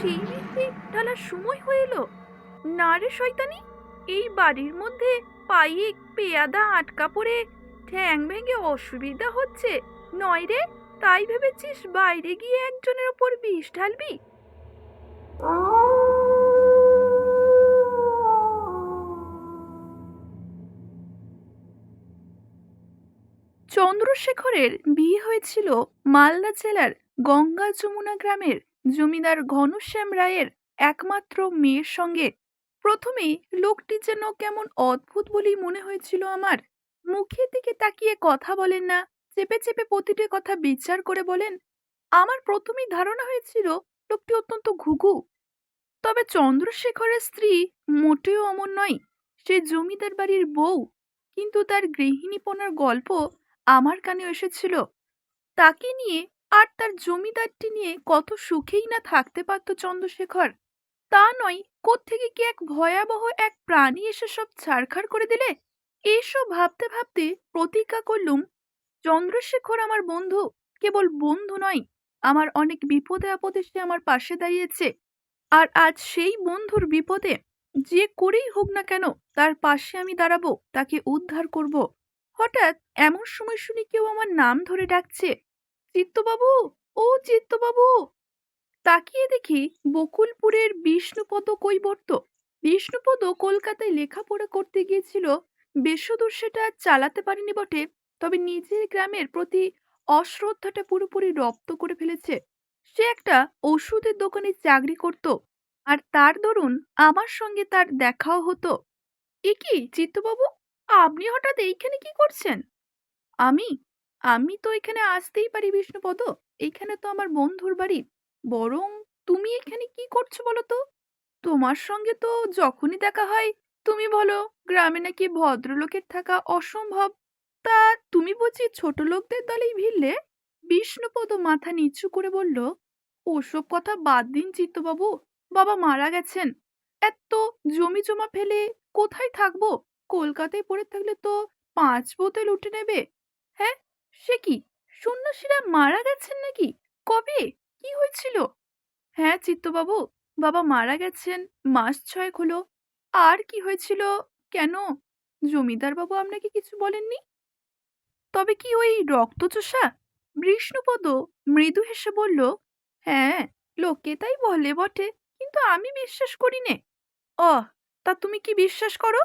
সেই মিষ্টি ঢালার সময় এলো। না রে শয়তানি, এই বাড়ির মধ্যে পায়ে পেয়াদা আটকা পড়ে ঠ্যাং ভেঙে অসুবিধা হচ্ছে। নয় রে, তাই ভেবেছিস বাইরে গিয়ে একজনের ওপর বিষ ঢালবি? চন্দ্রশেখরের বিয়ে হয়েছিল মালদা জেলার গঙ্গা যমুনা গ্রামের জমিদার ঘনশ্যাম রায়ের একমাত্র মেয়ের সঙ্গে প্রথমে লোকটি যেন কেমন অদ্ভুত বলেই মনে হয়েছিল আমার। মুখের দিকে তাকিয়ে কথা বলেন না, চেপে চেপে প্রতিটি কথা বিচার করে বলেন, আমার প্রথমেই ধারণা হয়েছিল লোকটি অত্যন্ত ঘুঘু। তবে চন্দ্রশেখরের স্ত্রী মোটেও অমন নয়, সে জমিদার বাড়ির বউ। কিন্তু তার গৃহিণীপনার গল্প আমার কানে এসেছিল। তাকে নিয়ে আর তার জমিদারটি নিয়ে কত সুখেই না থাকতে পারত চন্দ্রশেখর। তা নয়, কোত্থেকে কি এক ভয়াবহ এক প্রাণী এসে সব ছাড়খাড় করে দিলে? এসব ভাবতে ভাবতে প্রতিজ্ঞা করলুম, চন্দ্রশেখর আমার বন্ধু, কেবল বন্ধু নয়, আমার অনেক বিপদে আপদে সে আমার পাশে দাঁড়িয়েছে। আর আজ সেই বন্ধুর বিপদে যে করেই হোক না কেন তার পাশে আমি দাঁড়াবো, তাকে উদ্ধার করব। হঠাৎ এমন সময় শুনি কেউ আমার নাম ধরে ডাকছে। চিত্তবাবু, ও চিত্তবাবু। তাকিয়ে দেখি বকুলপুরের বিষ্ণুপদ কৈবর্ত। বিষ্ণুপদ কলকাতায় লেখাপড়া করতে গিয়েছিল। বেশদূর সেটা চালাতে পারেনি বটে, তবে নিজের গ্রামের প্রতি অশ্রদ্ধাটা পুরোপুরি রপ্ত করে ফেলেছে। সে একটা ওষুধের দোকানে চাকরি করত, আর তার দরুন আমার সঙ্গে তার দেখাও হতো। এ কি, চিত্তবাবু? আপনি হঠাৎ এইখানে কি করছেন? আমি আমি তো এখানে আসতেই পারি বিষ্ণুপদ। এইখানে তো আমার বন্ধুর বাড়ি। বরং তুমি এখানে কি করছ বলো তো? তোমার সঙ্গে তো যখনই দেখা হয়, তুমি বলো, গ্রামে নাকি ভদ্রলোকের থাকা অসম্ভব। তা তুমি বুঝি ছোট লোকদের দলেই ভিড়লে? বিষ্ণুপদ মাথা নিচু করে বলল, ওসব কথা বাদ দিন চিত্তবাবু, বাবা মারা গেছেন। এত জমি জমা ফেলে কোথায় থাকব? কলকাতায় পড়ে থাকলে তো পাঁচ বোতল উঠে নেবে। হ্যাঁ সে কি সন্ন্যাসীরা মারা গেছেন নাকি? কবে? কি হয়েছিল? হ্যাঁ চিত্তবাবু, বাবা মারা গেছেন মাস ছয়েক হলো। আর কি হয়েছিল কেন? জমিদার বাবু আপনাকে কিছু বলেননি? তবে কি ওই রক্তচোষা বিষ্ণুপদ মৃদু হেসে বলল হ্যাঁ লোকে তাই বলে বটে, কিন্তু আমি বিশ্বাস করি নে। অ তা তুমি কি বিশ্বাস করো?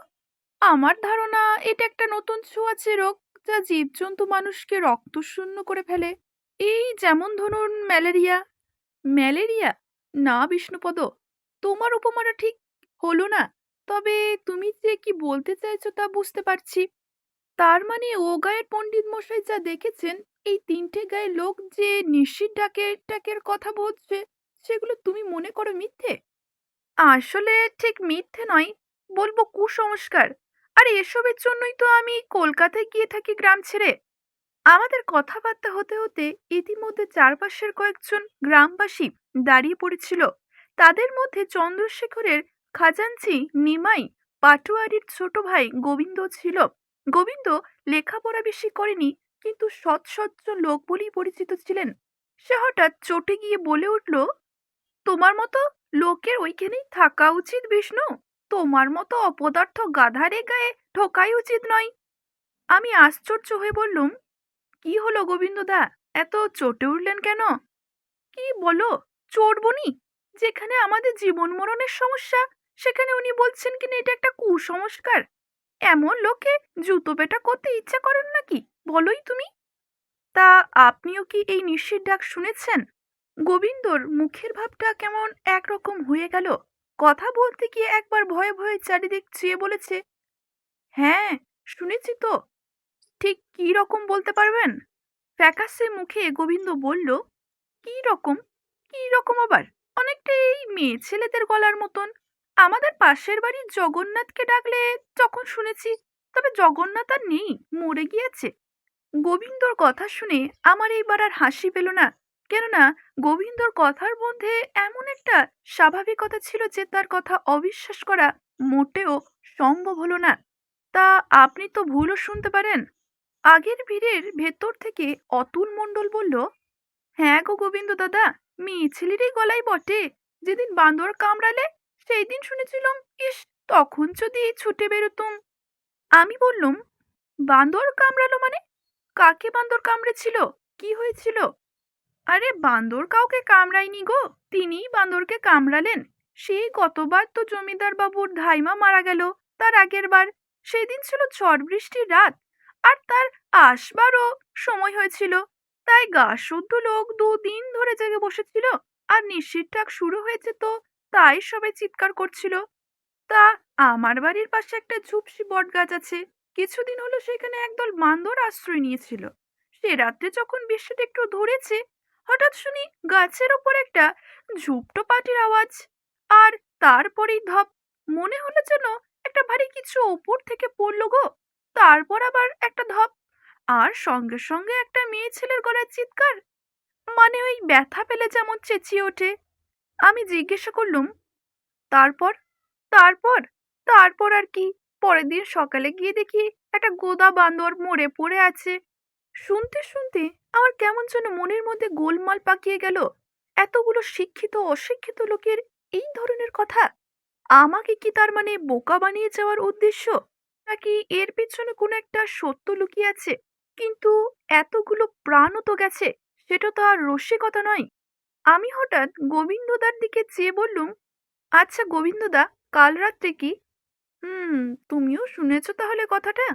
আমার ধারণা এটা একটা নতুন ছোঁয়াচে রোগ। যা জীবজন্তু মানুষকে রক্তশূন্য করে ফেলে? এই যেমন ধরুন ম্যালেরিয়া। ম্যালেরিয়া? না বিষ্ণুপদ, তোমার উপমাটা ঠিক হলো না। তবে তুমি যে কি বলতে চাইছো তা বুঝতে পারছি। তার মানে ও গায়ের পণ্ডিত মশাই যা দেখেছেন, এই তিনটে গায়ের লোক যে নিশ্চিত ডাকের টাকের কথা বলছে, সেগুলো তুমি মনে করো মিথ্যে? আসলে ঠিক মিথ্যে নয়, বলব কুসংস্কার। আর এসবের জন্যই তো আমি কলকাতায় গিয়ে থাকি গ্রাম ছেড়ে। আমাদের কথাবার্তা হতে হতে ইতিমধ্যে চারপাশের কয়েকজন গ্রামবাসী দাঁড়িয়ে পড়েছিল। তাদের মধ্যে চন্দ্রশেখরের খাজাঞ্চি, নিমাই, পাটোয়ারির ছোট ভাই গোবিন্দ ছিল। গোবিন্দ লেখাপড়া বেশি করেনি, কিন্তু সৎসচ্চ লোক বলেই পরিচিত ছিলেন। সে হঠাৎ চটে গিয়ে বলে উঠল, তোমার মতো লোকের ওইখানেই থাকা উচিত, বিষ্ণু। তোমার মতো অপদার্থ গাধারে গায়ে ঠোকাই উচিত নয়। আমি আশ্চর্য হয়ে বললুম, কি হলো গোবিন্দদা এত চটে উঠলেন কেন? কি বলো? চড়বনি যেখানে আমাদের জীবন মরণের সমস্যা, সেখানে উনি বলছেন কিনা এটা একটা কুসংস্কার? এমন লোকে জুতো পেটা করতে ইচ্ছা করেন নাকি? বলোই তুমি। তা আপনিও কি এই নিশ্চিত ডাক শুনেছেন? গোবিন্দর মুখের ভাবটা কেমন একরকম হয়ে গেল? কথা বলতে গিয়ে একবার ভয়ে ভয়ে চারিদিক চেয়ে বলেছে হ্যাঁ শুনেছি তো। ঠিক কি রকম বলতে পারবেন? ফ্যাকাসে মুখে গোবিন্দ বলল, কি রকম? কি রকম আবার? অনেকটা এই মেয়ে ছেলেদের গলার মতন। আমাদের পাশের বাড়ির জগন্নাথকে ডাকলে তখন শুনেছি, তবে জগন্নাথ আর নেই, মরে গিয়েছে। গোবিন্দর কথা শুনে আমার এইবার আর হাসি পেল না। কেননা গোবিন্দর কথার মধ্যে এমন একটা স্বাভাবিকতা ছিল যে তার কথা অবিশ্বাস করা মোটেও সম্ভব হলো না। তা আপনি তো ভুলও শুনতে পারেন। আগের ভিড়ের ভেতর থেকে অতুল মণ্ডল বলল হ্যাঁ গো গোবিন্দ দাদা মেয়ে ছেলেরই গলায় বটে। যেদিন বান্দর কামড়ালে সেই দিন শুনেছিলাম, ইস, তখন যদি ছুটে বেরোতুম। আমি বললুম, বান্দর কামড়ালো মানে? কাকে বান্দর কামড়েছিল? কি হয়েছিল? আরে বান্দর কাউকে কামড়ায়নি গো, তিনিই বান্দরকে কামড়ালেন। সেই কতবার তো জমিদার বাবুর ধাইমা মারা গেল, তার আগের বার। সেদিন ছিল ঝড় বৃষ্টির রাত, আর তার আসবারও সময় হয়েছিল। তাই গা শুদ্ধ লোক দুদিন ধরে জেগে বসেছিল, আর নিশির ডাক শুরু হয়েছে তো তাই সবাই চিৎকার করছিল। তা আমার বাড়ির পাশে একটা ঝুপসি বট গাছ আছে, কিছুদিন হলো সেখানে একদল বান্দর আশ্রয় নিয়েছিল। সে রাত্রে যখন বৃষ্টিটা একটু ধরেছে হঠাৎ শুনি গাছের ওপর একটা ঝুপটো পাটির আওয়াজ। আর তারপরেই ধপ, মনে হলো যেন একটা ভারী কিছু ওপর থেকে পড়ল গো। তারপর আবার একটা ধপ, আর সঙ্গে সঙ্গে একটা মেয়ে ছেলের গলায় চিৎকার। মানে ওই ব্যথা পেলে যেমন চেঁচিয়ে ওঠে। আমি জিজ্ঞাসা করলুম, তারপর? তারপর? তারপর আর কি? পরের দিন সকালে গিয়ে দেখি একটা গোদা বান্দর মরে পড়ে আছে। শুনতে শুনতে আমার কেমন যেন মনের মধ্যে গোলমাল পাকিয়ে গেল। এতগুলো শিক্ষিত, অশিক্ষিত লোকের এই ধরনের কথা? আমাকে কি তার মানে বোকা বানিয়ে যাওয়ার উদ্দেশ্য? নাকি এর পেছনে কোনো একটা সত্য লুকিয়ে আছে? কিন্তু এতগুলো প্রাণও তো গেছে, সেটা তো আর রসিকতা নয়। আমি হঠাৎ গোবিন্দদার দিকে চেয়ে বললুম আচ্ছা গোবিন্দদা, কাল রাত্রে কি? হুম, তুমিও শুনেছ তাহলে কথাটা?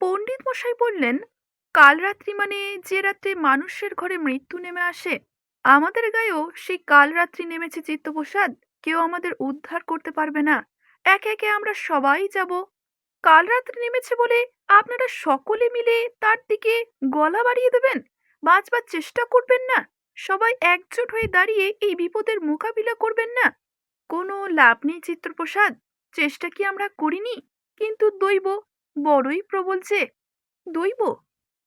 পণ্ডিত মশাই বললেন কাল রাত্রি মানে যে রাত্রে মানুষের ঘরে মৃত্যু নেমে আসে, আমাদের গায়েও সেই কাল রাত্রি নেমেছে চিত্তপ্রসাদ। কেউ আমাদের উদ্ধার করতে পারবে না। একে একে আমরা সবাই যাব। কাল রাত্রি নেমেছে বলে আপনারা সকলে মিলে তার দিকে গলা বাড়িয়ে দেবেন? বাঁচবার চেষ্টা করবেন না? সবাই একজোট হয়ে দাঁড়িয়ে এই বিপদের মোকাবিলা করবেন না? কোনো লাভ নেই চিত্রপ্রসাদ চেষ্টা কি আমরা করিনি? কিন্তু দৈব বড়ই প্রবল যে। দৈব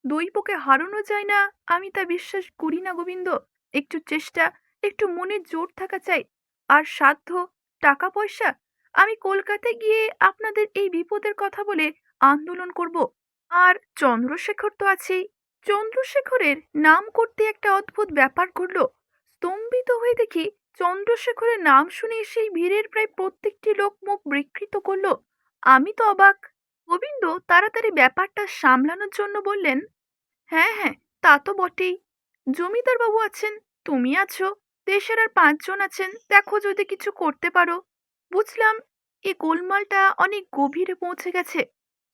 দৈবকে হারানো যায় না? আমি তা বিশ্বাস করি না গোবিন্দ। একটু চেষ্টা, একটু মনের জোর থাকা চাই। আর সাধ্য টাকা পয়সা আমি কলকাতায় গিয়ে আপনাদের এই বিপদের কথা বলে আন্দোলন করব। আর চন্দ্রশেখর তো আছেই। চন্দ্রশেখরের নাম করতে একটা অদ্ভুত ব্যাপার ঘটল। স্তম্ভিত হয়ে দেখি চন্দ্রশেখরের নাম শুনে সেই ভিড়ের প্রায় প্রত্যেকটি লোক মুখ বিকৃত করল। আমি তো অবাক। গোবিন্দ তাড়াতাড়ি ব্যাপারটা সামলানোর জন্য বললেন হ্যাঁ হ্যাঁ তা তো বটেই। জমিদার বাবু আছেন, তুমি আছো, দেশের আর পাঁচজন আছেন, দেখো যদি কিছু করতে পারো। বুঝলাম এই গোলমালটা অনেক গভীরে পৌঁছে গেছে।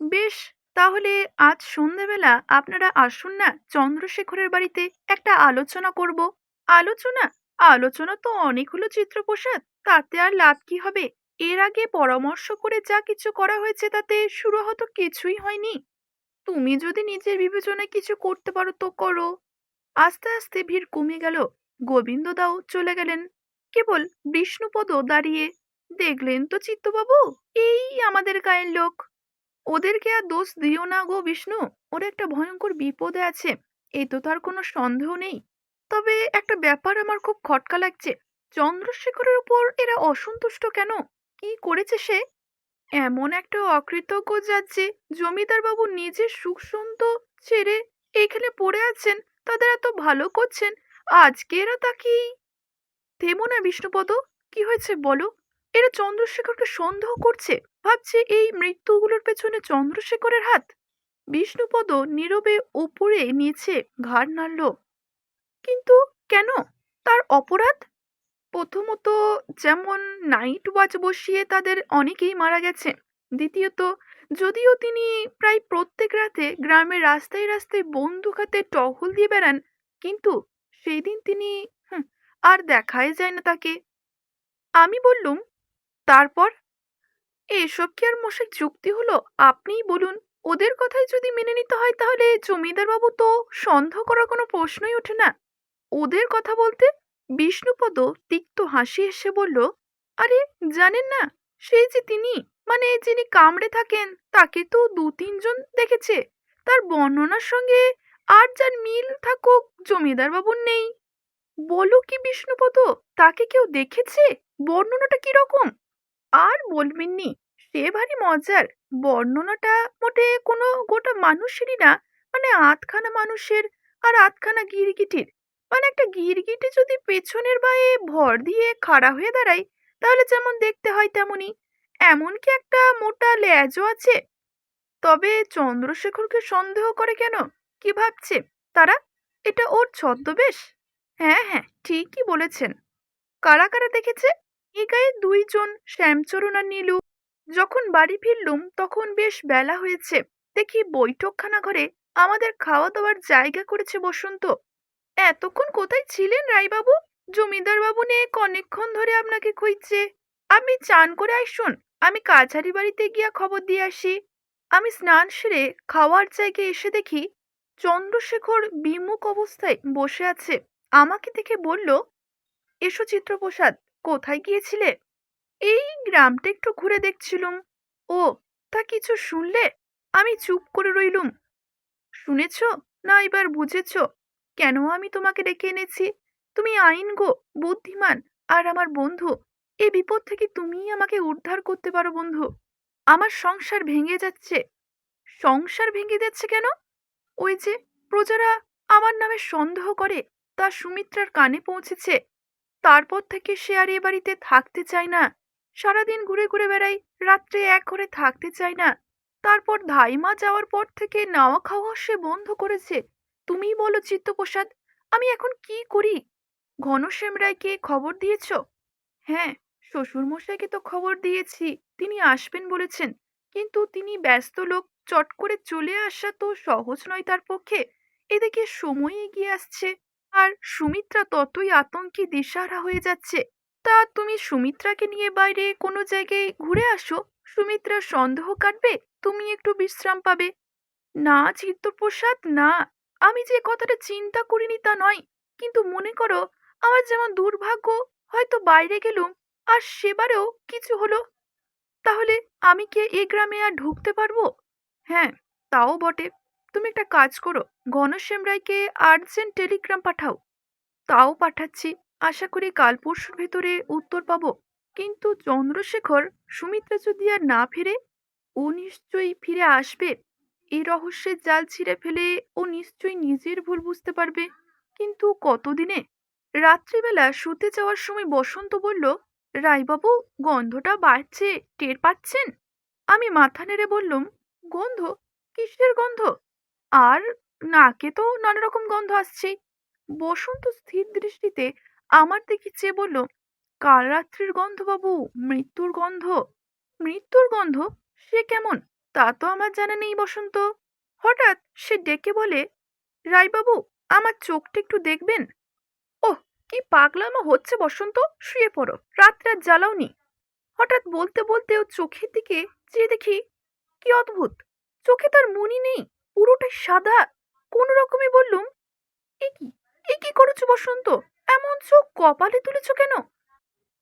বেশ, তাহলে আজ সন্ধ্যাবেলা আপনারা আসুন না চন্দ্রশেখরের বাড়িতে একটা আলোচনা করব। আলোচনা? আলোচনা তো অনেক হলো চিত্রপ্রসাদ, তাতে আর লাভ কি হবে? এর আগে পরামর্শ করে যা কিছু করা হয়েছে তাতে শুরু হতো কিছুই হয়নি। তুমি যদি নিজের বিবেচনায় কিছু করতে পারো তো করো। আস্তে আস্তে ভিড় কমে গেল। গোবিন্দ দাও চলে গেলেন। কেবল বিষ্ণুপদও দাঁড়িয়ে দেখলেন তো চিত্তবাবু, এই আমাদের গায়ের লোক। ওদেরকে আর দোষ দিও না গো বিষ্ণু, ওরা একটা ভয়ঙ্কর বিপদে আছে এই তো তার কোনো সন্দেহ নেই। তবে একটা ব্যাপার আমার খুব খটকা লাগছে। চন্দ্রশেখরের উপর এরা অসন্তুষ্ট কেন? কি করেছে সে? এমন একটা অকৃতজ্ঞ যাচ্ছে জমিদার বাবু নিজের সুখ সন্ত ছেড়ে এখানে পড়ে আছেন, তাদের এত ভালো করছেন, আজকে এরা তা কি? থেমো না বিষ্ণুপদ, কি হয়েছে বলো? এরা চন্দ্রশেখরকে সন্দেহ করছে, ভাবছে এই মৃত্যুগুলোর পেছনে চন্দ্রশেখরের হাত। বিষ্ণুপদ নীরবে ওপরে নিচে ঘাড় নাড়ল। কিন্তু কেন? তার অপরাধ? প্রথমত, যেমন নাইট ওয়াচ বসিয়ে তাদের অনেকেই মারা গেছে দ্বিতীয়ত, যদিও তিনি প্রায় প্রত্যেক রাতে গ্রামের রাস্তায় রাস্তায় বন্দুক হাতে টহল দিয়ে বেড়ান, কিন্তু সেই দিন তিনি আর দেখাই যায় না তাকে। আমি বললুম, তারপর? এসব কি আর মশাই যুক্তি হলো? আপনিই বলুন। ওদের কথাই যদি মেনে নিতে হয় তাহলে জমিদারবাবু তো সন্দেহ করার কোনো প্রশ্নই ওঠে না। ওদের কথা বলতে বিষ্ণুপদ তিক্ত হাসি এসে বলল, আরে, জানেন না, সেই যে তিনি মানে যিনি কামড়ে থাকেন, তাকে তো দু তিনজন দেখেছে। তার বর্ণনার সঙ্গে আর যার মিল থাকুক, জমিদার বাবুর নেই। বলো কি বিষ্ণুপদ, তাকে কেউ দেখেছে? বর্ণনাটা কীরকম আর বলবেননি, সে ভারী মজার। বর্ণনাটা মোটে কোনো গোটা মানুষেরই না মানে আধখানা মানুষের আর আধখানা গিরগিটির। মানে একটা গিরগিটি যদি পেছনের বায়ে ভর দিয়ে খাড়া হয়ে দাঁড়ায়, তাহলে যেমন দেখতে হয় তেমনই। এমনকি একটা মোটা লেজও আছে? তবে চন্দ্রশেখরকে সন্দেহ করে কেন? কি ভাবছে? তারা? এটা ওর ছদ্মবেশ? হ্যাঁ হ্যাঁ ঠিকই বলেছেন। কারা কারা দেখেছে? এ গায়ে দুইজন শ্যামচরণ আর নীলু। যখন বাড়ি ফিরলুম, তখন বেশ বেলা হয়েছে। দেখি বৈঠকখানা ঘরে আমাদের খাওয়া দাওয়ার জায়গা করেছে বসন্ত। এতক্ষণ কোথায় ছিলেন রায়বাবু? জমিদার বাবু নিয়ে অনেকক্ষণ ধরে আপনাকে খুঁজছে। আপনি চান করে আসুন, আমি কাছারি বাড়িতে গিয়া খবর দিয়ে আসি। আমি স্নান সেরে খাওয়ার জায়গায় এসে দেখি চন্দ্রশেখর বিমুখ অবস্থায় বসে আছে। আমাকে দেখে বলল, এসো চিত্রপ্রসাদ, কোথায় গিয়েছিলে? এই গ্রামটা একটু ঘুরে দেখছিলুম। ও, তা কিছু শুনলে? আমি চুপ করে রইলুম। শুনেছ না এবার বুঝেছ? কেন আমি তোমাকে ডেকে এনেছি? তুমি আইন গো, বুদ্ধিমান, আর আমার বন্ধু। এই বিপদ থেকে তুমিই আমাকে উদ্ধার করতে পারো, বন্ধু। আমার সংসার ভেঙে যাচ্ছে। সংসার ভেঙে যাচ্ছে কেন? ওই যে প্রজারা আমার নামে সন্দেহ করে, তা সুমিত্রার কানে পৌঁছেছে। তারপর থেকে সে আর এ বাড়িতে থাকতে চায় না। সারাদিন ঘুরে ঘুরে বেড়াই রাত্রে এক ঘরে থাকতে চায় না। তারপর ধাইমা যাওয়ার পর থেকে নাওয়া খাওয়া সে বন্ধ করেছে। তুমিই বলো চিত্তপ্রসাদ, আমি এখন কি করি? ঘনশ্যাম রায়কে খবর দিয়েছ? হ্যাঁ শ্বশুরমশাইকে তো খবর দিয়েছি, তিনি আসবেন বলেছেন, কিন্তু তিনি ব্যস্ত লোক, চট করে চলে আসা তো সহজ নয় তার পক্ষে। এদিকে সময় এগিয়ে আসছে, আর সুমিত্রা ততই আতঙ্কে দিশাহারা হয়ে যাচ্ছে। তা তুমি সুমিত্রাকে নিয়ে বাইরে কোনো জায়গায় ঘুরে আসো, সুমিত্রার সন্দেহ কাটবে, তুমি একটু বিশ্রাম পাবে। না, চিত্তপ্রসাদ, না আমি যে কথাটা চিন্তা করিনি তা নয়, কিন্তু মনে করো আমার যেমন দুর্ভাগ্য, হয়তো বাইরে গেলুম আর সেবারেও কিছু হলো। তাহলে আমি কি এ গ্রামে আর ঢুকতে পারব? হ্যাঁ তাও বটে। তুমি একটা কাজ করো ঘনশ্যাম রায়কে আর্জেন্ট টেলিগ্রাম পাঠাও। তাও পাঠাচ্ছি, আশা করি কাল পরশুর ভেতরে উত্তর পাবো। কিন্তু চন্দ্রশেখর সুমিত্রা যদি আর না ফিরে, ও নিশ্চয়ই ফিরে আসবে। এই রহস্যের জাল ছিঁড়ে ফেলে ও নিশ্চয়ই নিজের ভুল বুঝতে পারবে। কিন্তু কতদিনে? রাত্রিবেলা শুতে যাওয়ার সময় বসন্ত বলল, রায়বাবু, গন্ধটা বাড়ছে, টের পাচ্ছেন? আমি মাথা নেড়ে বললুম, গন্ধ? কিসের গন্ধ? আর নাকে তো নানা রকম গন্ধ আসছে। বসন্ত স্থির দৃষ্টিতে আমার দিকে চেয়ে বলল, কাল রাত্রির গন্ধ বাবু, মৃত্যুর গন্ধ। মৃত্যুর গন্ধ? সে কেমন? তা তো আমার জানা নেই বসন্ত। হঠাৎ সে ডেকে বলে, রায়বাবু, আমার চোখটা একটু দেখবেন? ওহ, কি পাগলামো হচ্ছে বসন্ত, শুয়ে পড়ো রাত রাত জ্বালাওনি। হঠাৎ বলতে বলতে ও চোখের দিকে চেয়ে দেখি, কি অদ্ভুত, চোখে তার মনি নেই, পুরোটাই সাদা, কোন রকমে বললুম? এ কি এ কি করেছ বসন্ত, এমন চোখ কপালে তুলেছ কেন?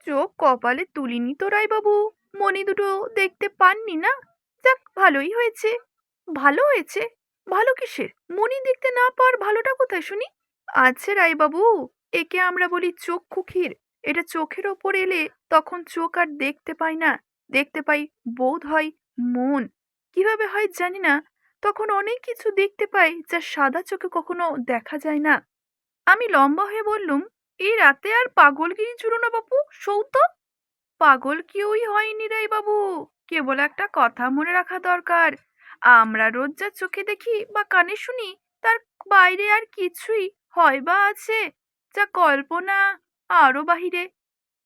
চোখ কপালে তুলিনি তো রায়বাবু মনি দুটো দেখতে পাননি না? যাক, ভালোই হয়েছে। ভালো হয়েছে? ভালো কিসের? মনি দেখতে না পার ভালোটা কোথায় শুনি? আছে রায়বাবু, একে আমরা বলি চক্ষুক্ষীর এটা চোখের ওপর এলে তখন চোখ আর দেখতে পাই না। দেখতে পাই বোধ হয় মন। কীভাবে হয় জানি না। তখন অনেক কিছু দেখতে পাই যা সাদা চোখে কখনো দেখা যায় না। আমি লম্বা হয়ে বললুম এই রাতে আর পাগলগিরি চুরো না বাপু সৌত পাগল কেউই হয়নি রে বাবু কেবল একটা কথা মনে রাখা দরকার। আমরা রোজ যা চোখে দেখি বা কানে শুনি, তার বাইরে আর কিছুই হয় বা আছে, যা কল্পনা আরও বাহিরে